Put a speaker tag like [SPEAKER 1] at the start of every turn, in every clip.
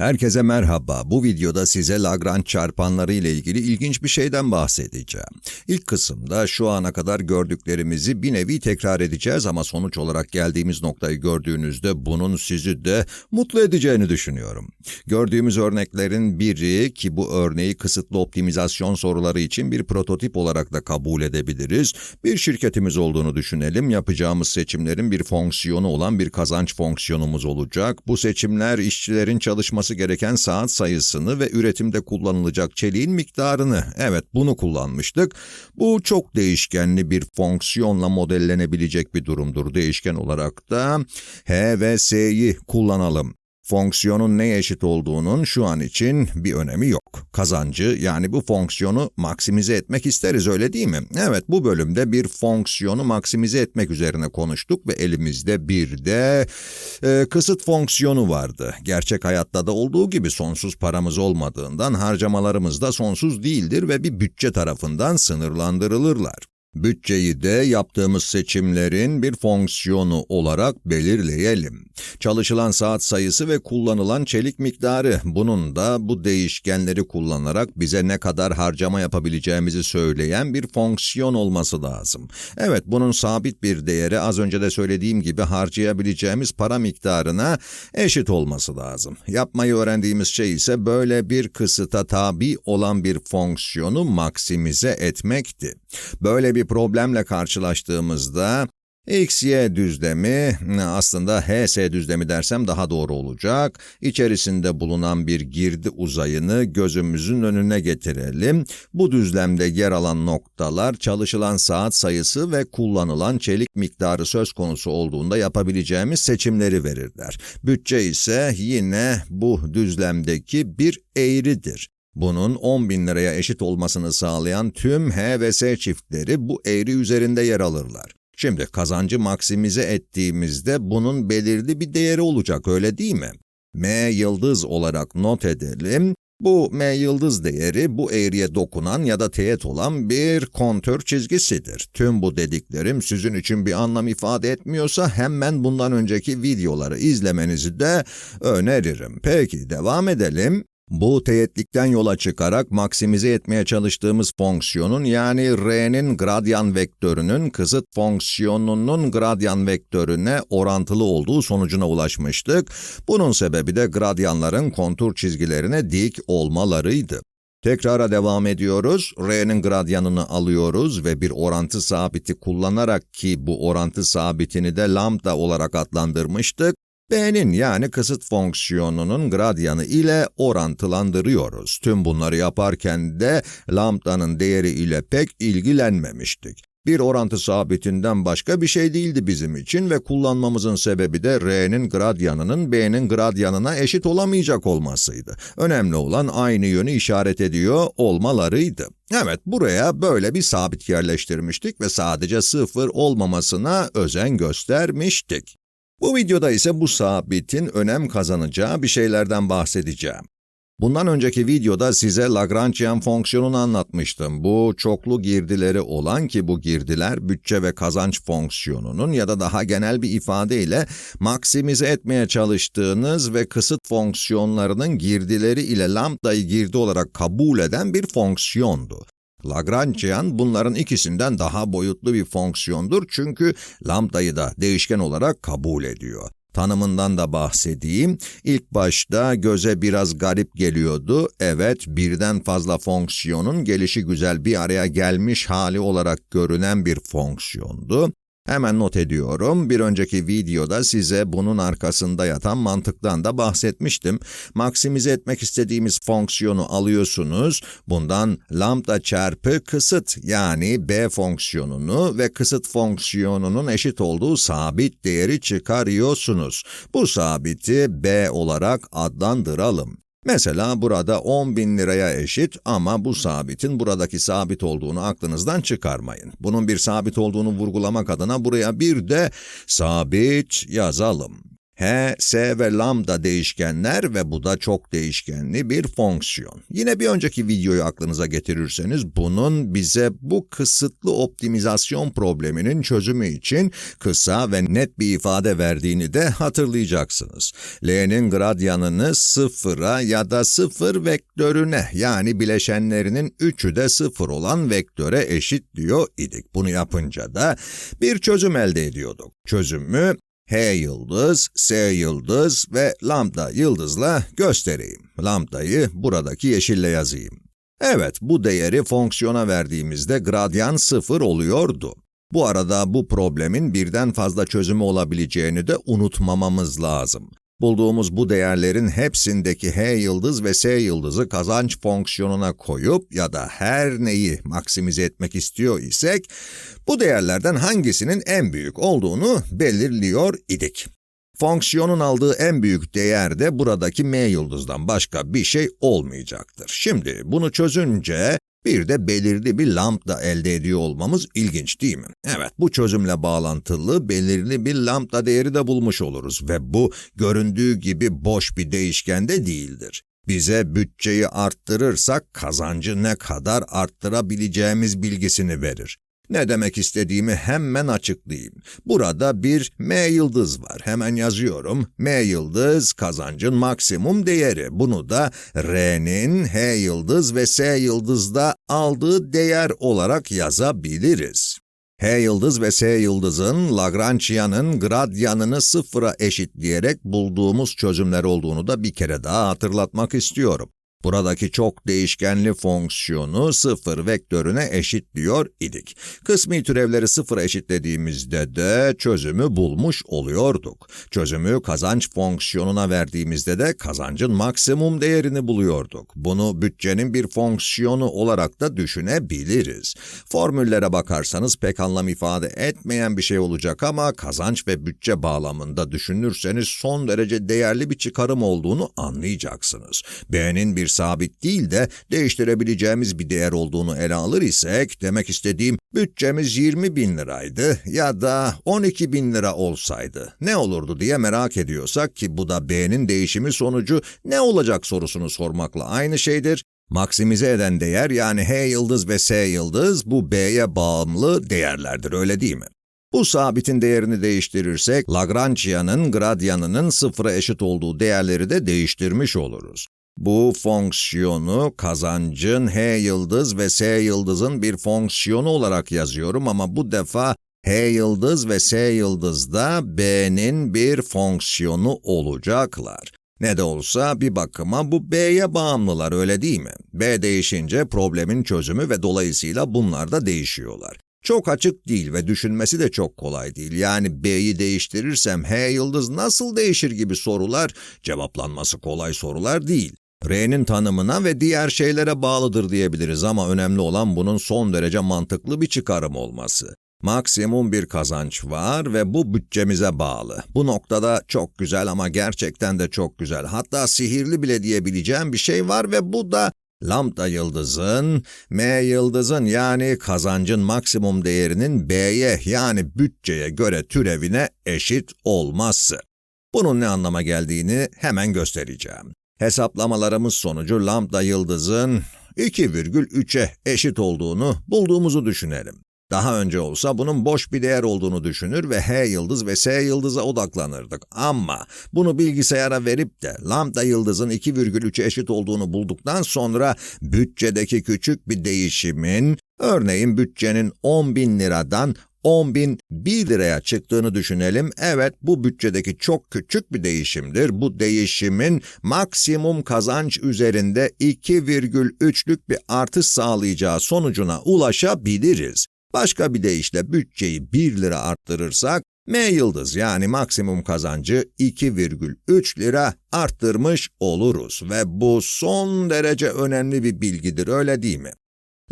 [SPEAKER 1] Herkese merhaba. Bu videoda size Lagrange çarpanları ile ilgili ilginç bir şeyden bahsedeceğim. İlk kısımda şu ana kadar gördüklerimizi bir nevi tekrar edeceğiz ama sonuç olarak geldiğimiz noktayı gördüğünüzde bunun sizi de mutlu edeceğini düşünüyorum. Gördüğümüz örneklerin biri ki bu örneği kısıtlı optimizasyon soruları için bir prototip olarak da kabul edebiliriz. Bir şirketimiz olduğunu düşünelim. Yapacağımız seçimlerin bir fonksiyonu olan bir kazanç fonksiyonumuz olacak. Bu seçimler işçilerin çalışması gereken saat sayısını ve üretimde kullanılacak çeliğin miktarını, evet bunu kullanmıştık. Bu çok değişkenli bir fonksiyonla modellenebilecek bir durumdur. Değişken olarak da H ve S'yi kullanalım. Fonksiyonun neye eşit olduğunun şu an için bir önemi yok. Kazancı yani bu fonksiyonu maksimize etmek isteriz öyle değil mi? Evet bu bölümde bir fonksiyonu maksimize etmek üzerine konuştuk ve elimizde bir de e, kısıt fonksiyonu vardı. Gerçek hayatta da olduğu gibi sonsuz paramız olmadığından harcamalarımız da sonsuz değildir ve bir bütçe tarafından sınırlandırılırlar. Bütçeyi de yaptığımız seçimlerin bir fonksiyonu olarak belirleyelim. Çalışılan saat sayısı ve kullanılan çelik miktarı. Bunun da bu değişkenleri kullanarak bize ne kadar harcama yapabileceğimizi söyleyen bir fonksiyon olması lazım. Evet, bunun sabit bir değeri az önce de söylediğim gibi harcayabileceğimiz para miktarına eşit olması lazım. Yapmayı öğrendiğimiz şey ise böyle bir kısıta tabi olan bir fonksiyonu maksimize etmekti. Böyle bir problemle karşılaştığımızda X, Y düzlemi, aslında HS düzlemi dersem daha doğru olacak. İçerisinde bulunan bir girdi uzayını gözümüzün önüne getirelim. Bu düzlemde yer alan noktalar çalışılan saat sayısı ve kullanılan çelik miktarı söz konusu olduğunda yapabileceğimiz seçimleri verirler. Bütçe ise yine bu düzlemdeki bir eğridir. Bunun 10 bin liraya eşit olmasını sağlayan tüm H ve S çiftleri bu eğri üzerinde yer alırlar. Şimdi kazancı maksimize ettiğimizde bunun belirli bir değeri olacak öyle değil mi? M yıldız olarak not edelim. Bu M yıldız değeri bu eğriye dokunan ya da teğet olan bir kontör çizgisidir. Tüm bu dediklerim sizin için bir anlam ifade etmiyorsa hemen bundan önceki videoları izlemenizi de öneririm. Peki devam edelim. Bu teğetlikten yola çıkarak maksimize etmeye çalıştığımız fonksiyonun yani r'nin gradyan vektörünün kısıt fonksiyonunun gradyan vektörüne orantılı olduğu sonucuna ulaşmıştık. Bunun sebebi de gradyanların kontur çizgilerine dik olmalarıydı. Tekrara devam ediyoruz. R'nin gradyanını alıyoruz ve bir orantı sabiti kullanarak ki bu orantı sabitini de lambda olarak adlandırmıştık. B'nin yani kısıt fonksiyonunun gradyanı ile orantılandırıyoruz. Tüm bunları yaparken de lambdanın değeri ile pek ilgilenmemiştik. Bir orantı sabitinden başka bir şey değildi bizim için ve kullanmamızın sebebi de R'nin gradyanının B'nin gradyanına eşit olamayacak olmasıydı. Önemli olan aynı yönü işaret ediyor olmalarıydı. Evet, buraya böyle bir sabit yerleştirmiştik ve sadece sıfır olmamasına özen göstermiştik. Bu videoda ise bu sabitin önem kazanacağı bir şeylerden bahsedeceğim. Bundan önceki videoda size Lagrangian fonksiyonunu anlatmıştım. Bu çoklu girdileri olan ki bu girdiler bütçe ve kazanç fonksiyonunun ya da daha genel bir ifadeyle maksimize etmeye çalıştığınız ve kısıt fonksiyonlarının girdileri ile lambdayı girdi olarak kabul eden bir fonksiyondu. Lagrangian bunların ikisinden daha boyutlu bir fonksiyondur çünkü lambdayı da değişken olarak kabul ediyor. Tanımından da bahsedeyim. İlk başta göze biraz garip geliyordu. Evet, birden fazla fonksiyonun gelişi güzel bir araya gelmiş hali olarak görünen bir fonksiyondu. Hemen not ediyorum. Bir önceki videoda size bunun arkasında yatan mantıktan da bahsetmiştim. Maksimize etmek istediğimiz fonksiyonu alıyorsunuz. Bundan lambda çarpı kısıt yani b fonksiyonunu ve kısıt fonksiyonunun eşit olduğu sabit değeri çıkarıyorsunuz. Bu sabiti b olarak adlandıralım. Mesela burada 10 bin liraya eşit ama bu sabitin buradaki sabit olduğunu aklınızdan çıkarmayın. Bunun bir sabit olduğunu vurgulamak adına buraya bir de sabit yazalım. H, S ve lambda değişkenler ve bu da çok değişkenli bir fonksiyon. Yine bir önceki videoyu aklınıza getirirseniz bunun bize bu kısıtlı optimizasyon probleminin çözümü için kısa ve net bir ifade verdiğini de hatırlayacaksınız. L'nin gradyanını sıfıra ya da sıfır vektörüne yani bileşenlerinin üçü de sıfır olan vektöre eşit diyor idik. Bunu yapınca da bir çözüm elde ediyorduk. Çözümü H yıldız, S yıldız ve lambda yıldızla göstereyim. Lambdayı buradaki yeşille yazayım. Evet, bu değeri fonksiyona verdiğimizde gradyan sıfır oluyordu. Bu arada bu problemin birden fazla çözümü olabileceğini de unutmamamız lazım. Bulduğumuz bu değerlerin hepsindeki H yıldız ve S yıldızı kazanç fonksiyonuna koyup ya da her neyi maksimize etmek istiyor isek, bu değerlerden hangisinin en büyük olduğunu belirliyor idik. Fonksiyonun aldığı en büyük değer de buradaki m yıldızdan başka bir şey olmayacaktır. Şimdi bunu çözünce bir de belirli bir lambda elde ediyor olmamız ilginç değil mi? Evet, bu çözümle bağlantılı belirli bir lambda değeri de bulmuş oluruz ve bu göründüğü gibi boş bir değişken de değildir. Bize bütçeyi arttırırsak kazancı ne kadar arttırabileceğimiz bilgisini verir. Ne demek istediğimi hemen açıklayayım. Burada bir M yıldız var. Hemen yazıyorum. M yıldız kazancın maksimum değeri. Bunu da R'nin H yıldız ve S yıldızda aldığı değer olarak yazabiliriz. H yıldız ve S yıldızın Lagrangian'ın gradyanını sıfıra eşitleyerek bulduğumuz çözümler olduğunu da bir kere daha hatırlatmak istiyorum. Buradaki çok değişkenli fonksiyonu sıfır vektörüne eşitliyor idik. Kısmi türevleri sıfıra eşitlediğimizde de çözümü bulmuş oluyorduk. Çözümü kazanç fonksiyonuna verdiğimizde de kazancın maksimum değerini buluyorduk. Bunu bütçenin bir fonksiyonu olarak da düşünebiliriz. Formüllere bakarsanız pek anlam ifade etmeyen bir şey olacak ama kazanç ve bütçe bağlamında düşünürseniz son derece değerli bir çıkarım olduğunu anlayacaksınız. B'nin bir sabit değil de değiştirebileceğimiz bir değer olduğunu ele alır isek, demek istediğim bütçemiz 20 bin liraydı ya da 12 bin lira olsaydı ne olurdu diye merak ediyorsak ki bu da B'nin değişimi sonucu ne olacak sorusunu sormakla aynı şeydir. Maksimize eden değer yani H yıldız ve S yıldız bu B'ye bağımlı değerlerdir öyle değil mi? Bu sabitin değerini değiştirirsek Lagrangian'ın gradyanının sıfıra eşit olduğu değerleri de değiştirmiş oluruz. Bu fonksiyonu kazancın H yıldız ve S yıldızın bir fonksiyonu olarak yazıyorum ama bu defa H yıldız ve S yıldız da B'nin bir fonksiyonu olacaklar. Ne de olsa bir bakıma bu B'ye bağımlılar öyle değil mi? B değişince problemin çözümü ve dolayısıyla bunlar da değişiyorlar. Çok açık değil ve düşünmesi de çok kolay değil. Yani B'yi değiştirirsem H yıldız nasıl değişir gibi sorular cevaplanması kolay sorular değil. R'nin tanımına ve diğer şeylere bağlıdır diyebiliriz ama önemli olan bunun son derece mantıklı bir çıkarım olması. Maksimum bir kazanç var ve bu bütçemize bağlı. Bu noktada çok güzel ama gerçekten de çok güzel. Hatta sihirli bile diyebileceğim bir şey var ve bu da lambda yıldızın, m yıldızın yani kazancın maksimum değerinin b'ye yani bütçeye göre türevine eşit olması. Bunun ne anlama geldiğini hemen göstereceğim. Hesaplamalarımız sonucu lambda yıldızın 2,3'e eşit olduğunu bulduğumuzu düşünelim. Daha önce olsa bunun boş bir değer olduğunu düşünür ve H yıldız ve S yıldıza odaklanırdık. Ama bunu bilgisayara verip de lambda yıldızın 2,3'e eşit olduğunu bulduktan sonra bütçedeki küçük bir değişimin, örneğin bütçenin 10 bin liradan 10 bin 1 liraya çıktığını düşünelim. Evet bu bütçedeki çok küçük bir değişimdir. Bu değişimin maksimum kazanç üzerinde 2,3'lük bir artış sağlayacağı sonucuna ulaşabiliriz. Başka bir deyişle bütçeyi 1 lira arttırırsak, M yıldız yani maksimum kazancı 2,3 lira arttırmış oluruz ve bu son derece önemli bir bilgidir öyle değil mi?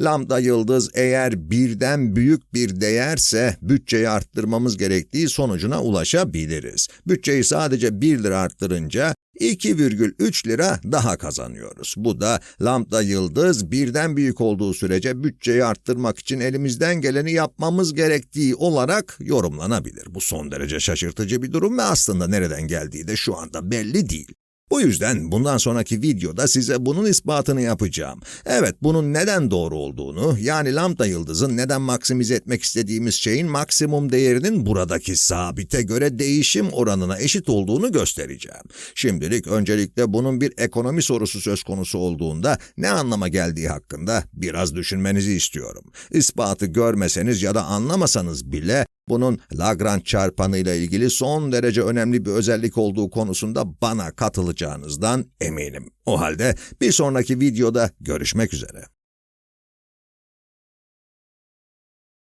[SPEAKER 1] Lambda yıldız eğer birden büyük bir değerse bütçeyi arttırmamız gerektiği sonucuna ulaşabiliriz. Bütçeyi sadece 1 lira arttırınca 2,3 lira daha kazanıyoruz. Bu da lambda yıldız birden büyük olduğu sürece bütçeyi arttırmak için elimizden geleni yapmamız gerektiği olarak yorumlanabilir. Bu son derece şaşırtıcı bir durum ve aslında nereden geldiği de şu anda belli değil. Bu yüzden bundan sonraki videoda size bunun ispatını yapacağım. Evet, bunun neden doğru olduğunu, yani lambda yıldızın neden maksimize etmek istediğimiz şeyin maksimum değerinin buradaki sabite göre değişim oranına eşit olduğunu göstereceğim. Şimdilik öncelikle bunun bir ekonomi sorusu söz konusu olduğunda ne anlama geldiği hakkında biraz düşünmenizi istiyorum. İspatı görmeseniz ya da anlamasanız bile bunun Lagrange çarpanı ile ilgili son derece önemli bir özellik olduğu konusunda bana katılacağınızdan eminim. O halde bir sonraki videoda görüşmek üzere.